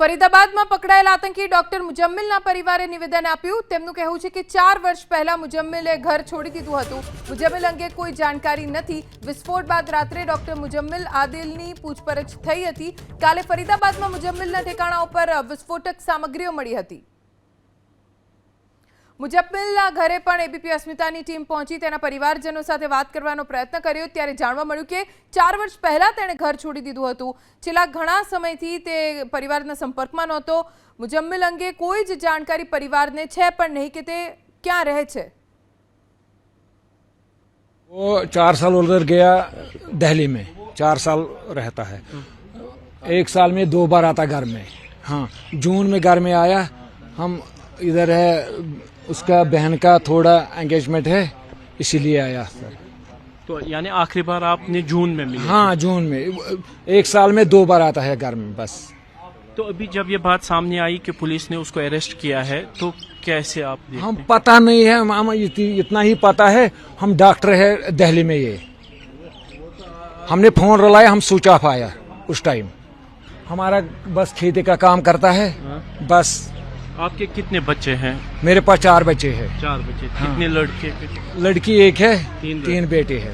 ફરીદાબાદમાં પકડાયેલા આતંકી ડોક્ટર મુજમ્મિલના પરિવારે નિવેદન આપ્યું તેમનું કહેવું છે કે ચાર વર્ષ પહેલા મુજમ્મિલે ઘર છોડી દીધું હતું મુજમ્મિલ અંગે કોઈ જાણકારી નથી વિસ્ફોટ બાદ રાત્રે ડોક્ટર મુજમ્મિલ આદિલની પૂછપરછ થઈ હતી કાલે ફરીદાબાદમાં મુજમ્મિલના ઠેકાણા ઉપર વિસ્ફોટક સામગ્રીઓ મળી હતી मुजम्मिलला ઘરે પર એબીપી અસ્મિતાની ટીમ પહોંચી તેના પરિવારજનો સાથે વાત કરવાનો પ્રયત્ન કર્યો ત્યારે જાણવા મળ્યું કે 4 વર્ષ પહેલા તેણે ઘર છોડી દીધું હતું છેલ્લા ઘણા સમયથી તે પરિવારના સંપર્કમાં ન હતો મુજમિલ અંગે કોઈ જ જાણકારી પરિવારને છે પણ નહીં કે તે ક્યાં રહે છે ઓ 4 સાલ ઓલ્ડર ગયા દિલ્હીમાં 4 સાલ રહેતા હૈ 1 સાલ મે 2 બાર આતા ઘર મે હા જૂન મે ઘર મે આયા હમ इधर है उसका बहन का थोड़ा एंगेजमेंट है इसीलिए आया सर तो यानी आखिरी बार आपने जून में मिले हाँ जून में एक साल में दो बार आता है घर में बस तो अभी जब ये बात सामने आई कि पुलिस ने उसको अरेस्ट किया है तो कैसे आप हम पता नहीं है हम इतना ही पता है हम डॉक्टर है दिल्ली में ये हमने फोन रलाया हम स्विच ऑफ आया उस टाइम हमारा बस खेती का काम करता है हाँ। बस आपके कितने बच्चे हैं मेरे पास चार बच्चे हैं चार बच्चे हाँ। लड़के लड़की एक है तीन, तीन बेटे हैं